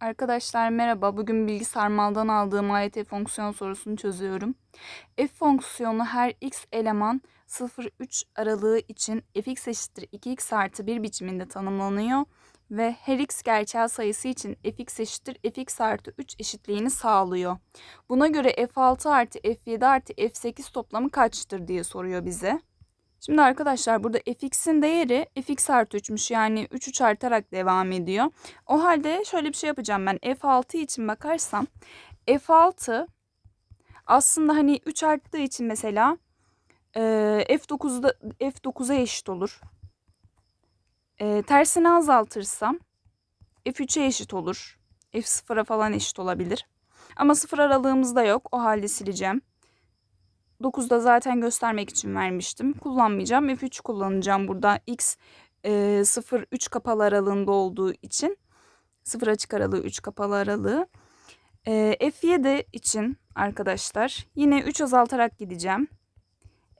Arkadaşlar merhaba. Bugün bilgi sarmaldan aldığım AYT fonksiyon sorusunu çözüyorum. F fonksiyonu her x eleman 0-3 aralığı için fx eşittir 2x artı 1 biçiminde tanımlanıyor ve her x gerçel sayısı için fx eşittir fx artı 3 eşitliğini sağlıyor. Buna göre f6 artı f7 artı f8 toplamı kaçtır diye soruyor bize. Şimdi arkadaşlar burada fx'in değeri fx artı 3'müş yani 3 3 artarak devam ediyor. O halde şöyle bir şey yapacağım ben f6 için bakarsam f6 aslında hani 3 arttığı için mesela e, f9'da f9'a eşit olur. E, tersini azaltırsam f3'e eşit olur. f0'a falan eşit olabilir. Ama 0 aralığımızda yok. O halde sileceğim. 9'da zaten göstermek için vermiştim. Kullanmayacağım. F3 kullanacağım burada. X e, 0 3 kapalı aralığında olduğu için 0 açık aralığı 3 kapalı aralığı. E, F7 için arkadaşlar yine 3 azaltarak gideceğim.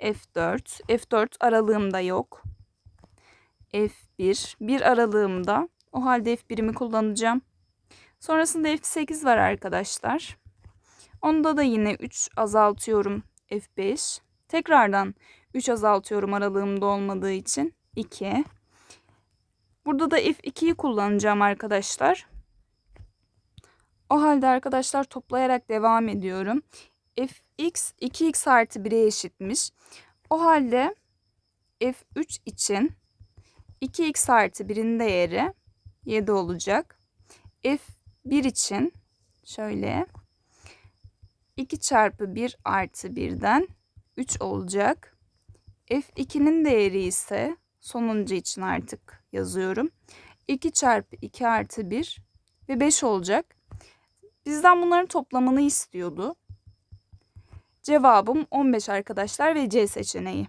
F4. F4 aralığımda yok. F1. 1 aralığımda. O halde F1'imi kullanacağım. Sonrasında F8 var arkadaşlar. Onda da yine 3 azaltıyorum F5. Tekrardan 3 azaltıyorum aralığımda olmadığı için. 2. Burada da F2'yi kullanacağım arkadaşlar. O halde arkadaşlar toplayarak devam ediyorum. Fx 2x artı 1'e eşitmiş. O halde F3 için 2x artı 1'in değeri 7 olacak. F1 için şöyle 2 çarpı 1 artı 1'den 3 olacak. F2'nin değeri ise sonuncu için artık yazıyorum. 2 çarpı 2 artı 1 ve 5 olacak. Bizden bunların toplamını istiyordu. Cevabım 15 arkadaşlar ve C seçeneği.